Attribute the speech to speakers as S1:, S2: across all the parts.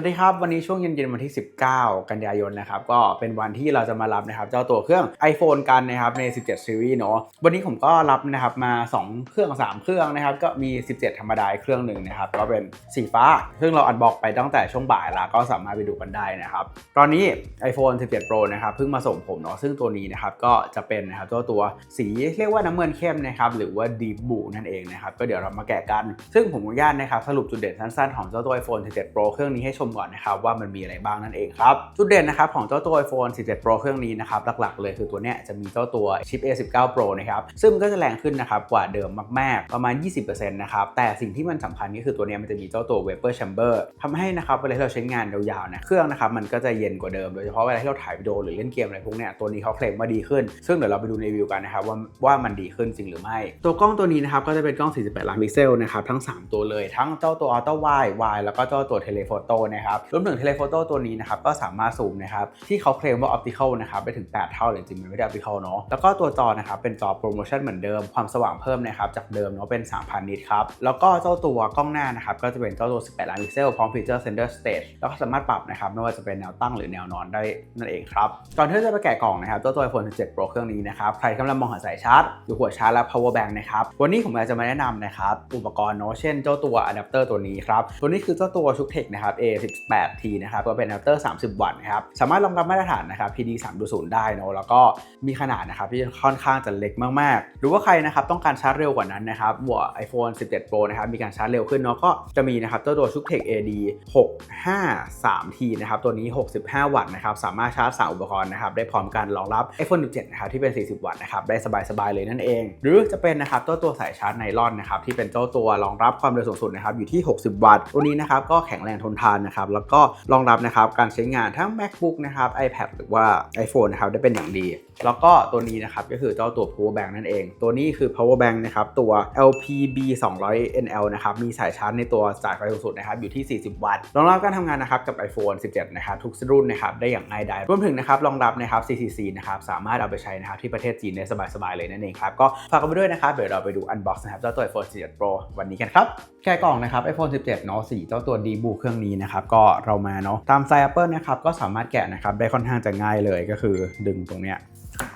S1: วัสดีครับ วันนี้ช่วงเย็นๆวันที่ 19 กันยายนนะครับก็เป็นวันที่เราจะมารับนะครับเจ้าตัวเครื่อง iPhone กันนะครับใน 17 Series เนาะวันนี้ผมก็รับนะครับมา 2 เครื่อง 3 เครื่องนะครับก็มี 17 ธรรมดาอีกเครื่องหนึ่งนะครับก็เป็นสีฟ้า ซึ่งเราอัดบอกไปตั้งแต่ช่วงบ่ายแล้วก็สามารถไปดูกันได้นะครับตอนนี้ iPhone 17 Pro นะครับเพิ่งมาส่งผมเนาะซึ่งตัวนี้นะครับก็จะเป็นนะครับเจ้าตัวสีเรียกว่าน้ำเงินเข้มนะครับหรือว่า Deep Blue นั่นเองนะครับก็เดี๋ยวเรามาแกะกัน ซึ่งผมอนุญาตนะครับสรุปจุดเด่นสั้นๆของเจ้าตัว iPhone 17 Pro เครื่องนี้ให้ชมก่อนนะครับว่ามันมีอะไรบ้างนั่นเองครับ จุดเด่นนะครับของเจ้าตัว iPhone 17 Pro เครื่องนี้นะครับหลักๆเลยคือตัวเนี้ยจะมีเจ้าตัวชิป A19 Pro นะครับซึ่งก็จะแรงขึ้นนะครับกว่าเดิมมากๆ ประมาณ 20%นะครับแต่สิ่งที่มันสำคัญก็คือตัวเนี้ยมันจะมีเจ้าตัว Vapor Chamber ทำให้นะครับเวลาที่เราใช้งานยาวๆนี่ยเครื่องนะครับมันก็จะเย็นกว่าเดิมโดยเฉพาะเวลาที่เราถ่ายวิดีโอหรือเล่นเกมอะไรพวกเนี้ยตัวนี้เขาเคลมว่าดีขึ้น ซึ่งเดี๋ยวเราไปดูในรีวิวกันนะครับว่าว่ามันดีขึ้นจริงหรือไม่ ตัวกล้องตัวนี้นะครับก็จะเป็นกล้อง 48 ล้านพิกเซลนะครับทั้ง 3 ตัวเลยทั้งเจ้าตัว Auto Wide Wide แล้วก็เจ้าตัว Telephoto นะครับรวมถึง Telephoto ตัวนี้นะครับก็สามารถซูมนะครับที่เขาเคลมว่า Optical นะครับไปถึง 8 เท่าเลยจริงมันไม่ได้ Optical เนาะแล้วก็ตัวจอนะครับเป็นจอโปรโมชั่นเหมือนเดิมความสว่างเพิ่มนะครับจากเดิมเนาะเป็น 3,000 นิตครับแล้วก็เจ้าตัวกล้องหน้านะครับก็จะเป็นเจ้าตัว 18 ล้านพิกเซลพร้อมฟีเจอร์ Center Stage แล้วก็สามารถปรับนะครับไม่ว่าจะเป็นแนวตั้งหรือแนวนอนได้นั่นเองครับก่อนที่จะไปแกะกล่องนะครับเจ้าตัว iPhone 17 Pro เครื่องนี้นะครับใครกำลังมองหาสายชาร์จหรือหัวชาร์จและ power bank นะครับวันนี้ผมอยากจะมาแนะนำนะครับอุปกรณ์เนาะเช่นเจ้าตัวอะแดปเตอร์ตัวนี้ครับตัวนี้คือเจ้าตัวชุกเทคนะครับ 18T นะครับก็เป็นอะแดปเตอร์ 30 วัตต์นะครับสามารถรองรับมาตรฐานนะครับ PD 3.0 ได้เนาะแล้วก็มีขนาดนะครับที่ค่อนข้างจะเล็กมากๆ หรือว่าใครนะครับต้องการชาร์จเร็วกว่านั้นนะครับหัว iPhone 17 Pro นะครับมีการชาร์จเร็วขึ้นเนาะก็จะมีนะครับเจ้าตัวชุกเทค AD 653T นะครับตัวนี้ 65 วัตต์นะครับสามารถชาร์จสามอุปกรณ์นะครับได้พร้อมกันรองรับ iPhone 17 นะครับที่เป็น 40 วัตต์นะครับได้สบายๆเลยนั่นเอง หรือจะเป็นนะครับตัวตัวสายชาร์จไนลอนนะครับที่เป็นเจ้าตัวรองรับความเร็วสูงสุดนะครับอยู่ที่ 60 วัตต์ตัวนี้นะครับก็แข็งแรงทนทานนะครับ แล้วก็รองรับนะครับการใช้งานทั้ง MacBook นะครับ iPad หรือว่า iPhone นะครับได้เป็นอย่างดี แล้วก็ตัวนี้นะครับก็คือเจ้าตัว power bank นั่นเอง ตัวนี้คือ power bank นะครับตัว LPB 200 NL นะครับมีสายชาร์จในตัวสายไฟสูงสุดนะครับอยู่ที่ 40 วัตต์รองรับการทำงานนะครับกับ iPhone 17 นะครับทุกรุ่นนะครับได้อย่างง่ายดายรวมถึงนะครับรองรับนะครับ CCC นะครับสามารถเอาไปใช้นะครับที่ประเทศจีนได้สบายๆเลยนั่นเองครับก็ฝากกันไปด้วยนะครับเดี๋ยวเราไปดู unbox นะครับเจ้าตัว iPhone 17 Pro วันนี้กันครับแกะกล่องนะครับ iPhone 17 เนาะสีเจ้าตัว D b o เครื่องนี้นะครับก็เรามาเนาะตามไซส์ Apple นะครับก็สามารถแกะนะครับได้ค่อนข้างจะง่ายเลยก็คือดึงตรงเนี้ย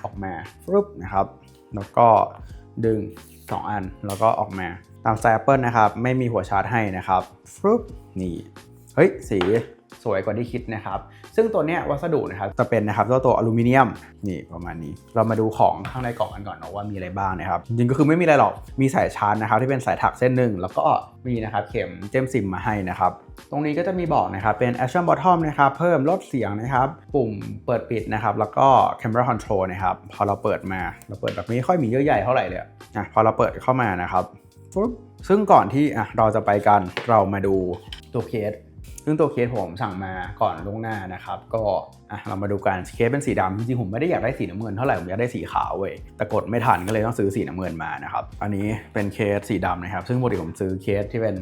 S1: ออกมาฟึบนะครับ แล้วก็ดึง 2 อันแล้วก็ออกมาตามไตล์ Apple นะครับไม่มีหัวชาร์จให้นะครับฟึบนี่เฮ้ยสีสวยกว่าที่คิดนะครับ ซึ่งตัวเนี้ยวัสดุนะครับจะเป็นนะครับเจ้าตัวอลูมิเนียมนี่ประมาณนี้ เรามาดูของข้างในกล่องกันก่อนเนาะว่ามีอะไรบ้างนะครับจริงๆก็คือไม่มีอะไรหรอกมีสายชาร์จนะครับที่เป็นสายถักเส้นหนึ่งแล้วก็มีนะครับเข็มเจมซิมมาให้นะครับตรงนี้ก็จะมีบอกนะครับเป็น action bottom นะครับเพิ่มลดเสียงนะครับปุ่มเปิดปิดนะครับแล้วก็ camera control นะครับพอเราเปิดมาเราเปิดแบบไม่ค่อยมีเยอะใหญ่เท่าไหร่เลยอะอะพอเราเปิดเข้ามานะครับปุ๊บซึ่งก่อนที่อะเราจะไปกันเรามาดูตัวเคส ซึ่งตัวเคสผมสั่งมาก่อนล่วงหน้านะครับ ก็อะเรามาดูกันเคสเป็นสีดำจริงๆผมไม่ได้อยากได้สีน้ำเงินเท่าไหร่ผมอยากได้สีขาวเว้ยแต่กดไม่ทันก็เลยต้องซื้อสีน้ำเงินมานะครับอันนี้เป็นเคสสีดำนะครับ ซึ่งปกติผมซื้อเคสที่เป็น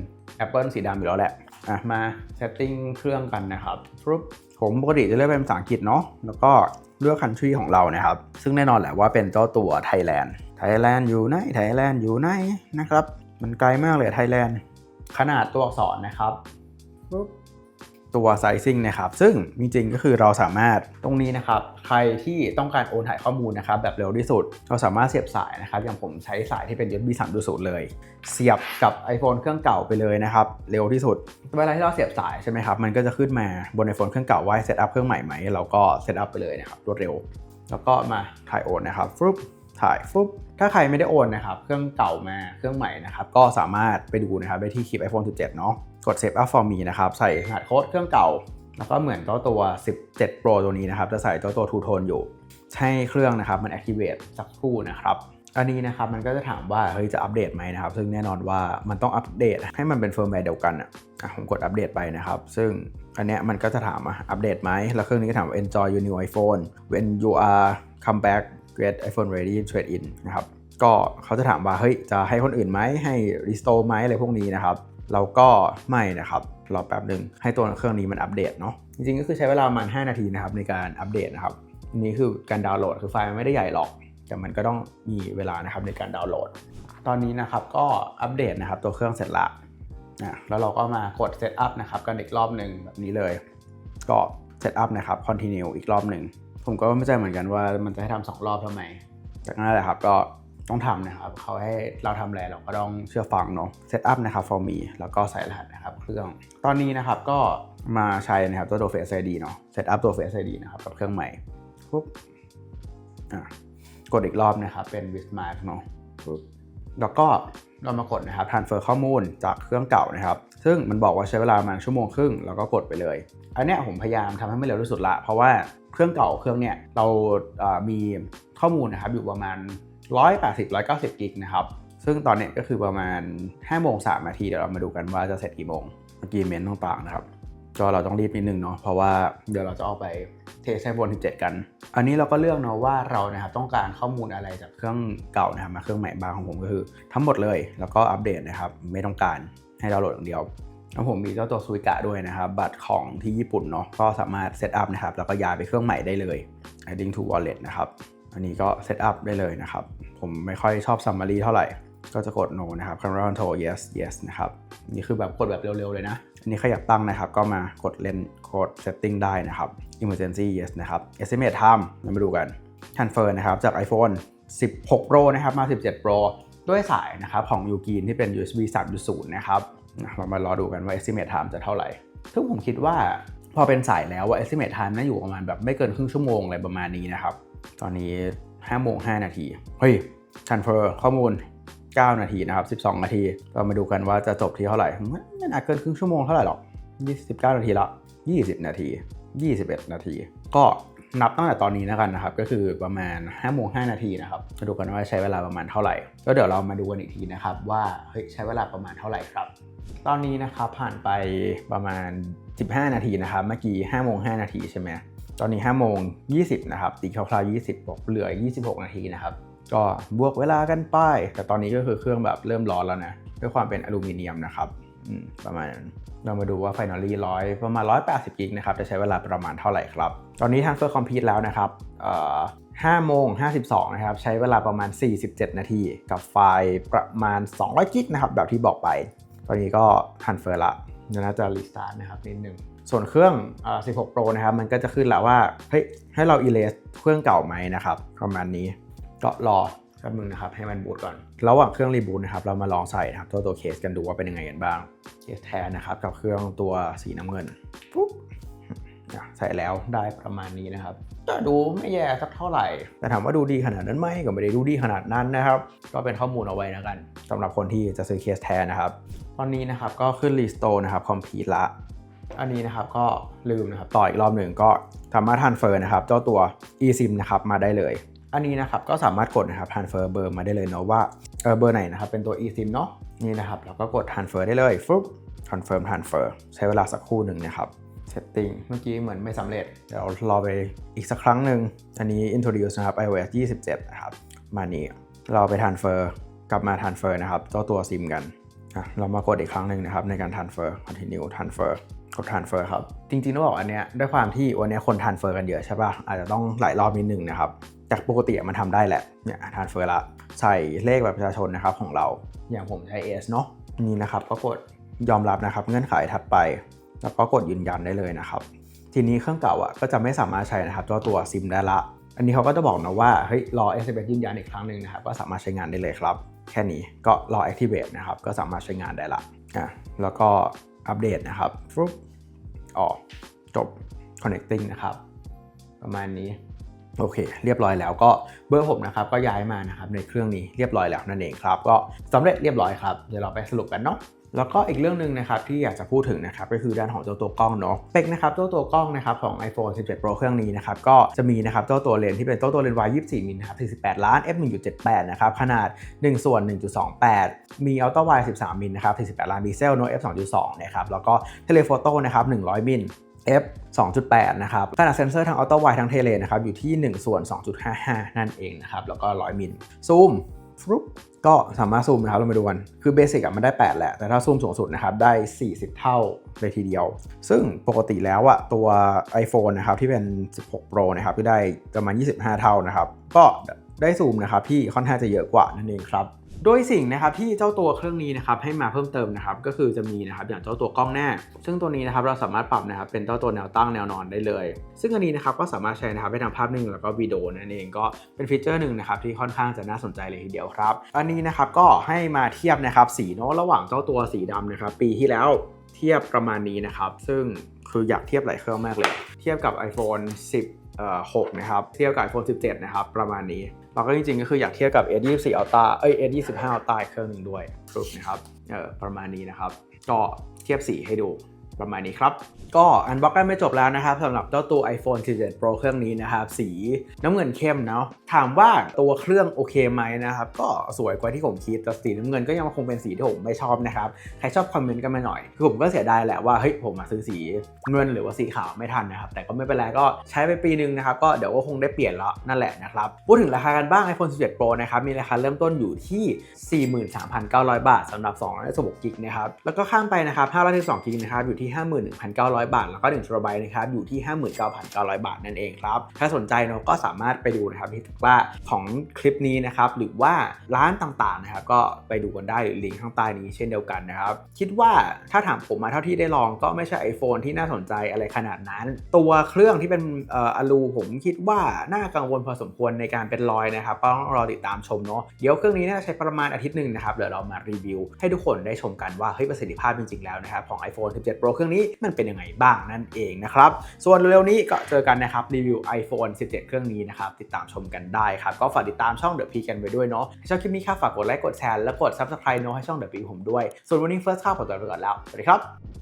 S1: Apple สีดำอยู่แล้วแหละอะมา setting เครื่องกันนะครับปุ๊บผมปกติจะเลือกเป็นภาษาอังกฤษเนาะแล้วก็เลือก country ของเรานะครับ ซึ่งแน่นอนแหละว่าเป็นเจ้าตัว Thailand Thailand อยู่ไหน Thailand อยู่ไหนนะครับ มันไกลมากเลย Thailand ขนาดตัวอักษรนะครับปุ๊บ ตัว sizing นะครับ ซึ่งจริงๆก็คือเราสามารถตรงนี้นะครับ ใครที่ต้องการโอนถ่ายข้อมูลนะครับ แบบเร็วที่สุด เราสามารถเสียบสายนะครับ อย่างผมใช้สายที่เป็น USB 3.0 เลย เสียบกับ iPhone เครื่องเก่าไปเลยนะครับ เร็วที่สุด เวลาที่เราเสียบสายใช่ไหมครับ มันก็จะขึ้นมาบน iPhone เครื่องเก่าว่าเซตอัพเครื่องใหม่ไหมเราก็เซตอัพไปเลยนะครับรวดเร็ว แล้วก็มาถ่ายโอนนะครับฟลุปถ่ายฟลุปถ้าใครไม่ได้โอนนะครับ เครื่องเก่ามาเครื่องใหม่นะครับ ก็สามารถไปดูนะครับได้ที่คลิป iPhone 17 เนาะ กด Save Up for Me นะครับ ใส่รหัสโค้ดเครื่องเก่า แล้วก็เหมือนเจ้าตัว 17 Pro ตัวนี้นะครับ จะใส่เจ้าตัว Two Tone อยู่ให้เครื่องนะครับ มัน activate สักครู่นะครับ อันนี้นะครับ มันก็จะถามว่า เฮ้ย จะอัปเดตไหมนะครับ ซึ่งแน่นอนว่ามันต้องอัปเดตให้มันเป็นเฟิร์มแวร์เดียวกันอะอะผมกดอัปเดตไปนะครับ ซึ่งอันเนี้ยมันก็จะถามอะอัปเดตไหม แล้วเครื่องนี้ก็ถามว่า enjoy your new iPhone when you are come back get iPhone ready trade in นะครับก็เขาจะถามว่าเฮ้ยจะให้คนอื่นไหมให้ restore ไหมอะไรพวกนี้นะครับ เราก็ไม่นะครับรอแป๊บหนึ่งให้ตัวเครื่องนี้มันอัปเดตเนาะจริงๆก็คือใช้เวลาประมาณ 5 นาทีนะครับในการอัปเดตนะครับนนี้คือการดาวน์โหลดคือไฟล์มันไม่ได้ใหญ่หรอก แต่มันก็ต้องมีเวลานะครับในการดาวน์โหลด ตอนนี้นะครับก็อัปเดตนะครับตัวเครื่องเสร็จละนะแล้วเราก็มากดเซตอัพนะครับกันอีกรอบหนึ่งแบบนี้เลย ก็เซตอัพนะครับ continue อีกรอบหนึ่งผมก็ไม่ใจเหมือนกันว่ามันจะให้ทำสองรอบทำไมจากนั้นแหละครับก็ ต้องทำนะครับเขาให้เราทำอะไรเราก็ต้องเชื่อฟังเนาะเซตอัพนะครับ for me แล้วก็ใส่รหัสนะครับเครื่องตอนนี้นะครับก็มาใช้นะครับตัวตัว Face ID เนาะเซตอัพตัว Face ID นะครับกับเครื่องใหม่ปุ๊บอะกดอีกรอบนะครับเป็น w i t m a r k เนาะปุ๊บแล้วก็เรามากดนะครับ transfer ข้อมูลจากเครื่องเก่านะครับ ซึ่งมันบอกว่าใช้เวลาประมาณชั่วโมงครึ่ง แล้วก็กดไปเลย อันเนี้ยผมพยายามทำให้ไม่เร็วที่สุดละ เพราะว่าเครื่องเก่าเครื่องเนี้ยเราอ่อมีข้อมูลนะครับอยู่ประมาณ 180 190กิกนะครับ ซึ่งตอนเนี้ยก็คือประมาณ5โมง3นาทีเดี๋ยวเรามาดูกันว่าจะเสร็จกี่โมงเมื่อกี้เมนต่างๆนะครับก็เราต้องรีบนิดนึงเนาะเพราะว่าเดี๋ยวเราจะเอาไปเทสให้บน17 กัน อันนี้เราก็เลือกเนาะว่าเรานะครับต้องการข้อมูลอะไรจากเครื่องเก่านะครับมาเครื่องใหม่บางของผมก็คือ ทั้งหมดเลยแล้วก็อัปเดตนะครับไม่ต้องการให้ดาวน์โหลดอย่างเดียวแล้วผมมีเจ้าตัวซุยกะด้วยนะครับ บัตรของที่ญี่ปุ่นเนาะก็สามารถเซตอัพนะครับแล้วก็ย้ายไปเครื่องใหม่ได้เลย adding to wallet นะครับ อันนี้ก็เซตอัพได้เลยนะครับ ผมไม่ค่อยชอบ summary เท่าไหร่ ก็จะกด no นะครับ camera control yes yes นะครับ นี่คือแบบกดแบบเร็วๆเลยนะ อันนี้ใครอยากตั้งนะครับ ก็มากดเล่นกด setting ได้นะครับ emergency yes นะครับ estimate time เรามาดูกัน transfer นะครับ จาก iPhone 16 Pro นะครับ มา 17 Pro ด้วยสายนะครับของ u g i n ที่เป็น USB 3.0 นะครับเรามารอดูกันว่า estimate time จะเท่าไหร่ซึ่งผมคิดว่าพอเป็นสายแล้วว่า estimate time น่าอยู่ประมาณแบบไม่เกินครึ่งชั่วโมงอะไรประมาณนี้นะครับ ตอนนี้5โมง5นาที เฮ้ย transfer ข้อมูล 9 นาทีนะครับ 12 นาที เรามาดูกันว่าจะจบที่เท่าไหร่ไม่ไม่น่าเกินครึ่งชั่วโมงเท่าไหร่หรอก 29 นาทีละ 20 นาที 21 นาที ก็นับตั้งแต่ตอนนี้แล้วกันนะครับ ก็คือประมาณ5โมง5นาทีนะครับมาดูกันว่าใช้เวลาประมาณเท่าไหร่แล้วเดี๋ยวเรามาดูกันอีกทีนะครับ ว่าเฮ้ยใช้เวลาประมาณเท่าไหร่ครับ ตอนนี้นะครับผ่านไปประมาณ 15 นาทีนะครับเมื่อกี้5โมง5นาทีใช่ไหม ตอนนี้5โมง20นะครับตีคร่าวๆ20บอกเหลือ 26 นาทีนะครับ ก็บวกเวลากันไป แต่ตอนนี้ก็คือเครื่องแบบเริ่มร้อนแล้วนะด้วยความเป็นอลูมิเนียมนะครับประมาณเรามาดูว่า Finally ร้อยประมาณ 180 กิกนะครับ จะใช้เวลาประมาณเท่าไหร่ครับ ตอนนี้ Transfer Complete แล้วนะครับ5โมง52 นะครับ ใช้เวลาประมาณ 47 นาที กับไฟล์ประมาณ 200 กิกนะครับ แบบที่บอกไป ตอนนี้ก็ Transfer ละน่าจะ Restart นะครับนิดนึง ส่วนเครื่อง 16 Pro นะครับ มันก็จะขึ้นแล้วว่า เฮ้ย ให้เรา erase เครื่องเก่าไหมนะครับ ประมาณนี้ ก็รอแป๊บนึงนะครับ ให้มันบูตก่อน ระหว่างเครื่องรีบูตนะครับ เรามาลองใส่นะครับตัวตัวเคสกันดูว่าเป็นยังไงกันบ้าง เคสแทนนะครับ กับเครื่องตัวสีน้ำเงิน ปุ๊บใส่แล้วได้ประมาณนี้นะครับก็ดูไม่แย่สักเท่าไหร่ แต่ถามว่าดูดีขนาดนั้นไหมก็ไม่ได้ดูดีขนาดนั้นนะครับ ก็เป็นข้อมูลเอาไว้นะกันสำหรับคนที่จะซื้อเคสแทนนะครับ ตอนนี้นะครับก็ขึ้นรีสโตร์นะครับคอมพีละ อันนี้นะครับก็ลืมนะครับต่ออีกรอบหนึ่งก็สามารถทันเฟอร์นะครับเจ้าตัว eSIM นะครับมาได้เลย อันนี้นะครับก็สามารถกดนะครับ transfer เบอร์มาได้เลยเนาะว่าเออเบอร์ไหนนะครับเป็นตัว eSIM เนาะนี่นะครับเราก็กด transfer ได้เลยฟึบ confirm transfer ใช้เวลาสักครู่หนึ่งนะครับ setting เมื่อกี้เหมือนไม่สำเร็จ เดี๋ยวรอไปอีกสักครั้งหนึ่งอันนี้ introduce นะครับ iOS 27 นะครับมานี่เราไป transfer กลับมา transfer นะครับเจ้าตัว SIM กันอะเรามากดอีกครั้งหนึ่งนะครับในการ transfer continue transfer กด transfer ครับ จริงๆต้องบอกอันเนี้ยด้วยความที่วันเนี้ยคน transfer กันเยอะใช่ป่ะ อาจจะต้องหลายรอบนิดนึงนะครับ จากปกติมันทำได้แหละ เนี่ยทานเฟอร์ละ ใส่เลขแบบประชาชนนะครับของเรา อย่างผมใช้ S เนาะ นี่นะครับก็กดยอมรับนะครับเงื่อนไขถัดไป แล้วก็กดยืนยันได้เลยนะครับ ทีนี้เครื่องเก่าอะก็จะไม่สามารถใช้นะครับตัวตัวซิมได้ละ อันนี้เขาก็จะบอกนะว่าเฮ้ยรอ SMS ยืนยันอีกครั้งหนึ่งนะครับก็สามารถใช้งานได้เลยครับ แค่นี้ก็รอ activate นะครับก็สามารถใช้งานได้ละอะแล้วก็ อัปเดตนะครับฟลุ๊ปออกจบ connecting นะครับ ประมาณนี้โอเค เรียบร้อยแล้วก็เบอร์ผมนะครับก็ย้ายมานะครับในเครื่องนี้เรียบร้อยแล้วนั่นเองครับ ก็สำเร็จเรียบร้อยครับเดี๋ยวเราไปสรุปกันเนาะ แล้วก็อีกเรื่องหนึ่งนะครับที่อยากจะพูดถึงนะครับก็คือด้านของเจ้าตัวกล้องเนาะเป็กนะครับเจ้าตัวกล้องนะครับของ iPhone 17 Pro เครื่องนี้นะครับก็จะมีนะครับเจ้าตัวเลนที่เป็นเจ้าตัวเลนวาย24มิลนะครับ48 ล้าน f 1.78นะครับขนาด 1 ส่วน 1.28 มีอัลตร้าไว13มิลนะครับ48 ล้านพิกเซลโน f 2.2นะครับแล้วก็เทเลโฟโต้นะครับ100 มิล f 2.8 นะครับ ขนาดเซนเซอร์ทั้งอัลตร้าไวทั้งเทเลนะครับ อยู่ที่ 1 ส่วน 2.55 นั่นเองนะครับ แล้วก็ 100 มิล ซูมฟลุป ก็สามารถซูมนะครับเรามาดูกัน คือเบสิกอะมันได้ 8 แหละ แต่ถ้าซูมสูงสุดนะครับ ได้ 40 เท่าเลยทีเดียว ซึ่งปกติแล้วอะตัว iPhone นะครับที่เป็น 16 Pro นะครับที่ได้ประมาณ 25 เท่านะครับ ก็ได้ซูมนะครับที่ค่อนข้างจะเยอะกว่านั่นเองครับ โดยสิ่งนะครับที่เจ้าตัวเครื่องนี้นะครับให้มาเพิ่มเติมนะครับก็คือจะมีนะครับอย่างเจ้าตัวกล้องหน้า ซึ่งตัวนี้นะครับเราสามารถปรับนะครับเป็นเจ้าตัวแนวตั้งแนวนอนได้เลย ซึ่งอันนี้นะครับก็สามารถใช้นะครับให้ทำภาพนิ่งแล้วก็วิดีโอนั่นเองก็เป็นฟีเจอร์หนึ่งนะครับที่ค่อนข้างจะน่าสนใจเลยทีเดียวครับอันนี้นะครับก็ให้มาเทียบนะครับสีเนาะระหว่างเจ้าตัวสีดำนะครับปีที่แล้วเทียบประมาณนี้นะครับซึ่งคืออยากเทียบหลายเครื่องมากเลย เทียบกับ iPhone 10 6นะครับเทียบกับ iPhone 17 นะครับ ประมาณนี้ เราก็จริงๆก็คืออยากเทียบกับ S24 Ultra เอ้ย S25 Ultra อีกเครื่องหนึ่งด้วยรูปนะครับ เออประมาณนี้นะครับ ก็เทียบสีให้ดู ประมาณนี้ครับ ก็อันบ็อกกันไม่จบแล้วนะครับสำหรับเจ้าตัว iPhone 17 Pro เครื่องนี้นะครับ สีน้ำเงินเข้มเนาะถามว่าตัวเครื่องโอเคไหมนะครับ ก็สวยกว่าที่ผมคิดแต่สีน้ำเงินก็ยังคงเป็นสีที่ผมไม่ชอบนะครับ ใครชอบคอมเมนต์กันมาหน่อยคือผมก็เสียดายแหละว่าเฮ้ยผมมาซื้อสีเงินหรือว่าสีขาวไม่ทันนะครับ แต่ก็ไม่เป็นไรก็ใช้ไปปีนึงนะครับก็เดี๋ยวก็คงได้เปลี่ยนแล้วนั่นแหละนะครับพูดถึงราคากันบ้าง iPhone 17 Pro นะครับมีราคาเริ่มต้นอยู่ที่ 43,900 บาทสำหรับ216กิกนะครับแล้วก็ข้ามไปนะครับ512กิกนะครับอยู่ที่51,900 บาท แล้วก็1 t b นะครับอยู่ที่ 59,900 บาทนั่นเองครับ ถ้าสนใจเนาะก็สามารถไปดูนะครับที่ตะกร้าของคลิปนี้นะครับหรือว่าร้านต่างๆนะครับก็ไปดูกันได้หรือลิงก์ข้างใต้นี้เช่นเดียวกันนะครับ คิดว่าถ้าถามผมมาเท่าที่ได้ลองก็ไม่ใช่ iPhone ที่น่าสนใจอะไรขนาดนั้น ตัวเครื่องที่เป็นเอ่ออลูผมคิดว่าน่ากังวลพอสมควรในการเป็นรอยนะครับต้องรอติดตามชมเนาะเดี๋ยวเครื่องนี้น่าจะใช้ประมาณอาทิตย์หนึ่งนะครับเดี๋ยวเรามารีวิว ให้ทุกคนได้ชมกันว่าเฮ้ยประสิทธิภาพจริงๆแล้วนะครับของ iPhone 17 Pro เครื่องนี้มันเป็นยังไงบ้างนั่นเองนะครับ ส่วนเร็วๆนี้ก็เจอกันนะครับรีวิว iPhone 17 เครื่องนี้นะครับติดตามชมกันได้ครับก็ฝากติดตามช่อง The P กันไว้ด้วยเนาะชอบคลิปนี้ครับฝากกดไลค์กดแชร์และกด Subscribe เนาะให้ช่อง The P ผมด้วย ส่วนวันนี้ First ข้าวขอตัวไปก่อนแล้วสวัสดีครับ